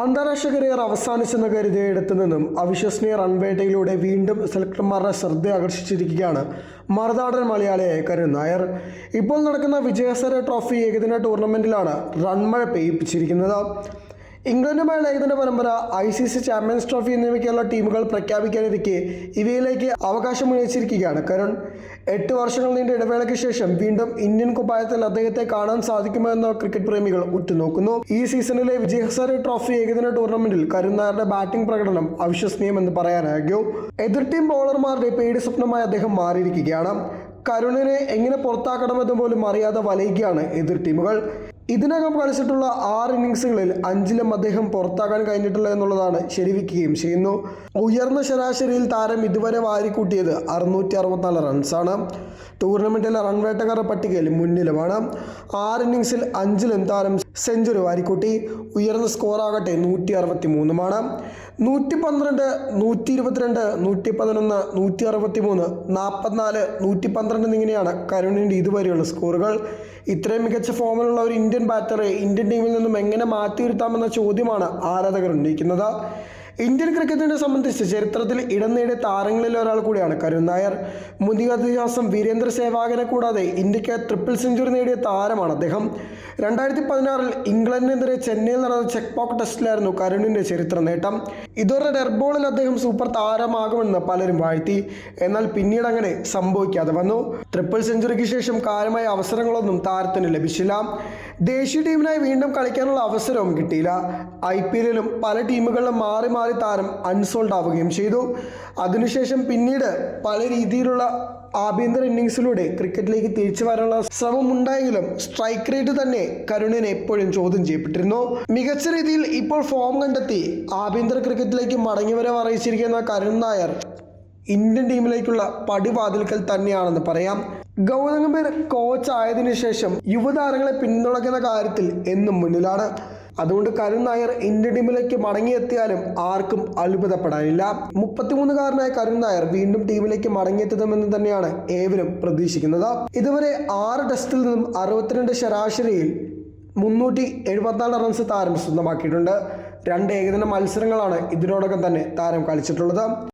അന്താരാഷ്ട്ര കരിയർ അവസാനിച്ചെന്ന് കരുതിയിടത്തു നിന്നും അവിശ്വസനീയ റൺവേട്ടയിലൂടെ വീണ്ടും സെലക്ടർമാരുടെ ശ്രദ്ധ ആകർഷിച്ചിരിക്കുകയാണ് മറുനാടൻ മലയാളിയായ കരുൺ നായർ. ഇപ്പോൾ നടക്കുന്ന വിജയസര ട്രോഫി ഏകദിന ടൂർണമെന്റിലാണ് റൺമഴ പെയ്യിപ്പിച്ചിരിക്കുന്നത് ഇംഗ്ലണ്ടുമായുള്ള ഏകദിന പരമ്പര I C C champions trophy എന്നിവയ്ക്കുള്ള ടീമുകൾ പ്രഖ്യാപിക്കാനിരിക്കെ ഇവയിലേക്ക് അവകാശം ഉന്നയിച്ചിരിക്കുകയാണ്. കരുൺ എട്ട് വർഷങ്ങൾ നീണ്ട ഇടവേളയ്ക്ക് ശേഷം വീണ്ടും ഇന്ത്യൻ കുപ്പായത്തിൽ അദ്ദേഹത്തെ കാണാൻ സാധിക്കുമെന്ന് ക്രിക്കറ്റ് പ്രേമികൾ ഉറ്റുനോക്കുന്നു. ഈ സീസണിലെ വിജയസര ട്രോഫി ഏകദിന ടൂർണമെന്റിൽ കരുൺ ബാറ്റിംഗ് പ്രകടനം അവിശ്വസനീയമെന്ന് പറയാനാകും എതിർ ടീം ബൗളർമാരുടെ പേടി സ്വപ്നമായി അദ്ദേഹം മാറിയിരിക്കുകയാണ്. കരുണിനെ എങ്ങനെ പുറത്താക്കണമെന്ന് പോലും അറിയാതെ വലയുകയാണ് എതിർ ടീമുകൾ. ഇതിനകം കളിച്ചിട്ടുള്ള ആറ് ഇന്നിങ്സുകളിൽ അഞ്ചിലും അദ്ദേഹം പുറത്താക്കാൻ കഴിഞ്ഞിട്ടില്ല എന്നുള്ളതാണ് ശരിവെക്കുകയും ചെയ്യുന്നു. ഉയർന്ന ശരാശരിയിൽ താരം ഇതുവരെ വാരിക്കൂട്ടിയത് അറുന്നൂറ്റി അറുപത്തിനാല് റൺസാണ്. ടൂർണമെന്റിലെ റൺ വേട്ടക്കാരുടെ പട്ടികയിൽ മുന്നിലുമാണ്. ആറ് ഇന്നിങ്സിൽ അഞ്ചിലും താരം സെഞ്ചുറി വാരിക്കൂട്ടി. ഉയർന്ന സ്കോറാകട്ടെ നൂറ്റി അറുപത്തി മൂന്നുമാണ് നൂറ്റി പന്ത്രണ്ട് നൂറ്റി ഇരുപത്തിരണ്ട് നൂറ്റി പതിനൊന്ന് നൂറ്റി അറുപത്തി മൂന്ന് നാൽപ്പത്തിനാല് നൂറ്റി പന്ത്രണ്ട് എന്നിങ്ങനെയാണ് കരുണിന്റെ ഇതുവരെയുള്ള സ്കോറുകൾ. ഇത്രയും മികച്ച ഫോമിലുള്ള ഒരു ഇന്ത്യൻ ബാറ്ററെ ഇന്ത്യൻ ടീമിൽ നിന്നും എങ്ങനെ മാറ്റിയിരുത്താമെന്ന ചോദ്യമാണ് ആരാധകർ ഉന്നയിക്കുന്നത്. ഇന്ത്യൻ ക്രിക്കറ്റിനെ സംബന്ധിച്ച് ചരിത്രത്തിൽ ഇടം നേടിയ താരങ്ങളിൽ ഒരാൾ കൂടിയാണ് കരുൺ നായർ. മുതിക ഇതിഹാസം വീരേന്ദ്ര സേവാഗനെ കൂടാതെ ഇന്ത്യയ്ക്ക് ട്രിപ്പിൾ സെഞ്ചുറി നേടിയ താരമാണ് അദ്ദേഹം. രണ്ടായിരത്തി പതിനാറിൽ ഇംഗ്ലണ്ടിനെതിരെ ചെന്നൈയിൽ നടന്ന ചെക്ക് പോക്ക് ടെസ്റ്റിലായിരുന്നു കരുണിന്റെ ചരിത്ര നേട്ടം. ഇതോടെ ഡെർബോളിൽ അദ്ദേഹം സൂപ്പർ താരമാകുമെന്ന് പലരും വാഴ്ത്തി. എന്നാൽ പിന്നീട് അങ്ങനെ സംഭവിക്കാതെ വന്നു. ട്രിപ്പിൾ സെഞ്ചുറിക്ക് ശേഷം കാര്യമായ അവസരങ്ങളൊന്നും താരത്തിന് ലഭിച്ചില്ല. ദേശീയ ടീമിനായി വീണ്ടും കളിക്കാനുള്ള അവസരവും കിട്ടിയില്ല. ഐ പി എല്ലിലും പല ടീമുകളിലും മാറി മാറി താരം അൺസോൾഡ് ആവുകയും ചെയ്തു. അതിനുശേഷം പിന്നീട് പല രീതിയിലുള്ള ആഭ്യന്തര ഇന്നിങ്സിലൂടെ ക്രിക്കറ്റിലേക്ക് തിരിച്ചു വരാനുള്ള ശ്രമം ഉണ്ടായെങ്കിലും സ്ട്രൈക്ക് റേറ്റ് തന്നെ കരുണിനെ എപ്പോഴും ചോദ്യം ചെയ്യപ്പെട്ടിരുന്നു. മികച്ച രീതിയിൽ ഇപ്പോൾ ഫോം കണ്ടെത്തി ആഭ്യന്തര ക്രിക്കറ്റിലേക്ക് മടങ്ങിവരവ് അറിയിച്ചിരിക്കുന്ന കരുൺ നായർ ഇന്ത്യൻ ടീമിലേക്കുള്ള പടിവാതിൽക്കൽ തന്നെയാണെന്ന് പറയാം. ഗൗതം ഗംഭീർ കോച്ച് ആയതിനു ശേഷം യുവതാരങ്ങളെ പിന്തുണയ്ക്കുന്ന കാര്യത്തിൽ എന്നും മുന്നിലാണ്. അതുകൊണ്ട് കരുൺ നായർ ഇന്ത്യൻ ടീമിലേക്ക് മടങ്ങിയെത്തിയാലും ആർക്കും അത്ഭുതപ്പെടാനില്ല. മുപ്പത്തിമൂന്നുകാരനായ കരുൺ നായർ വീണ്ടും ടീമിലേക്ക് മടങ്ങിയെത്തുമെന്ന് തന്നെയാണ് ഏവരും പ്രതീക്ഷിക്കുന്നത്. ഇതുവരെ ആറ് ടെസ്റ്റിൽ നിന്നും അറുപത്തിരണ്ട് ശരാശരിയിൽ മുന്നൂറ്റി എഴുപത്തിനാല് റൺസ് താരം സ്വന്തമാക്കിയിട്ടുണ്ട്. രണ്ട് ഏകദിന മത്സരങ്ങളാണ് ഇതിനോടകം തന്നെ താരം കളിച്ചിട്ടുള്ളത്.